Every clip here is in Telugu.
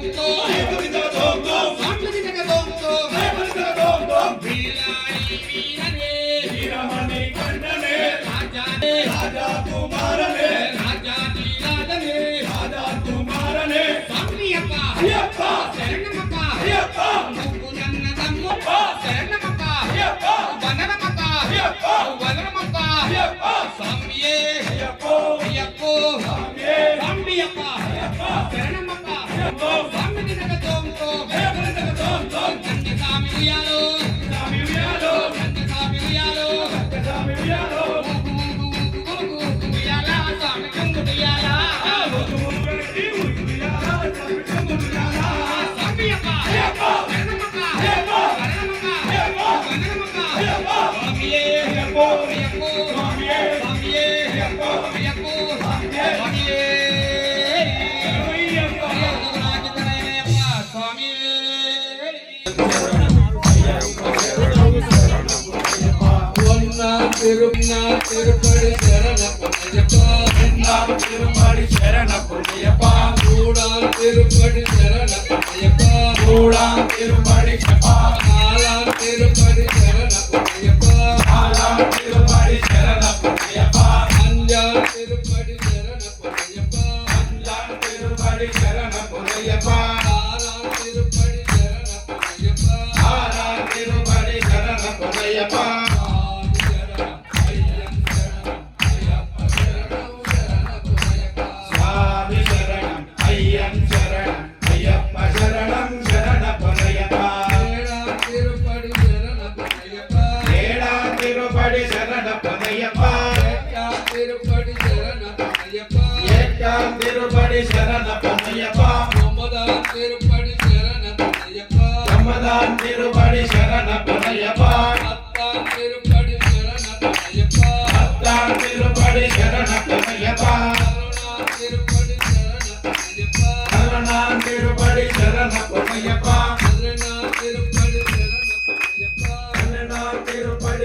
最高 திருப்படி சரணப்ப ஐயப்பா என்னாம திருமாடி சரணப்ப ஐயப்பா மூடாம் திருப்படி சரணப்ப ஐயப்பா மூடாம் திருமாடி ஐயப்பா நாலாம் திருப்படி சரணப்ப ஐயப்பா நாலாம் திருமாடி சரண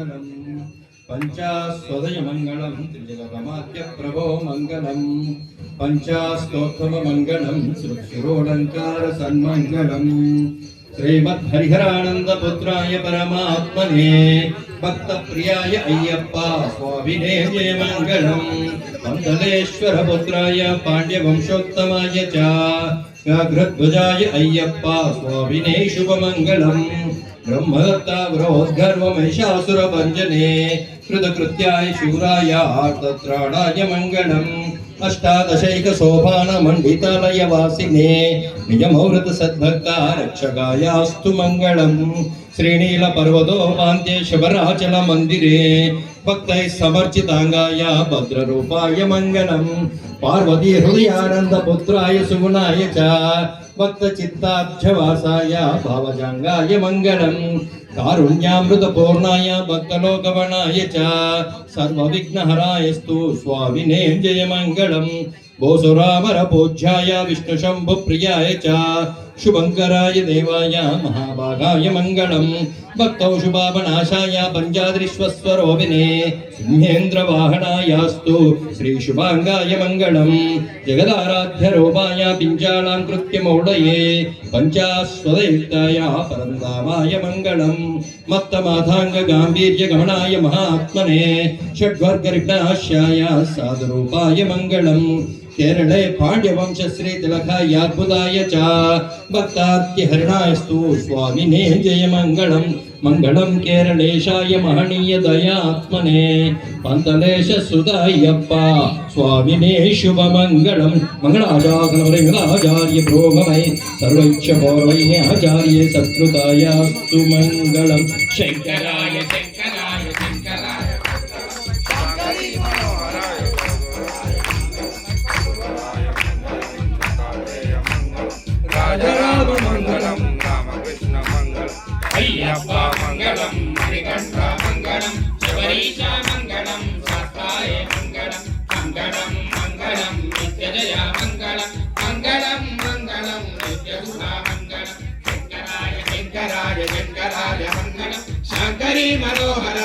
మంగళం పంచాస్వదయ మంగళం త్రిజగమాఖ్య ప్రభో మంగళం పంచాస్తోత్తమ మంగళం శృక్షురోడంకార సన్మంగళం श्रीमद्हरिहरानन्दपुत्राय परमात्मने भक्तप्रियाय अय्यप्पा स्वाभिनेये मङ्गलम् मन्दलेश्वरपुत्राय पाण्ड्यवंशोत्तमाय च व्याघ्रध्वजाय अय्यप्पा स्वामिने शुभमङ्गलम् ब्रह्मदत्तावरोद्गर्वमहिषासुरभञ्जने कृतकृत्याय शिवराय आर्तत्राणाय मङ्गलम् अष्टादशैकशोभानमण्डितालयवासिने निजमौरतसद्भक्तारक्षकायास्तु मङ्गलम् श्रीनीलपर्वतोपान्ते शिवराचलमन्दिरे భక్తై సమర్చితాంగాయ భద్రరూపాయ మంగళం. పార్వతీ హృదయానంద పుత్రాయ సుగుణాయ చ. భక్త చిత్తాబ్జవాసాయ భావజాంగాయ మంగళం. కారుణ్యామృత పూర్ణాయ భక్తలోకవణాయ చ. సర్వవిఘ్నహరాయస్తు స్వామినే జయ మంగళం. భోసురామర పూజ్యాయ విష్ణుశంభు ప్రియాయ చ. శుభంకరాయ దేవాయ మహాభాగాయ మంగళం. భక్తౌ శుభాపనాశాయ పంచాద్రిశ్వస్వరోపిణే. సింహేంద్రవాహనాయాస్తు శ్రీ శుభాంగాయ మంగళం. జగదారాధ్య రూపాయ పించాళాంకృత్య మౌడయే పంచాస్వదయుక్తాయ పరందామాయ మంగళం. మత్తమాథాంగ గాంభీర్య గమనాయ మహాత్మనే. షడ్వర్గ సాధురూపాయ మంగళం. केरळे पाण्ड्यवंशश्री तिलका याद्भुताय च। स्वामी ने जय मङ्गलम् मङ्गलम् स्वामी ने शुभ मंगल शुभमङ्गलम् मङ्गलाजासनमङ्गलाचार्य भोगमय। सर्वैक्षपौरवैः आचार्ये सत्कृतायास्तु शंकराय शङ्कराय అయ్యప్ప మంగళం మణికంఠ మంగళం శబరీశ మంగళం శాస్త్రాయ మంగళం మంగళం మంగళం నిత్యజయ మంగళం మంగళం మంగళం నిత్యగుణ మంగళం శంకరాయ శంకరాయ శంకరాయ మంగళం శంకరీ మనోహర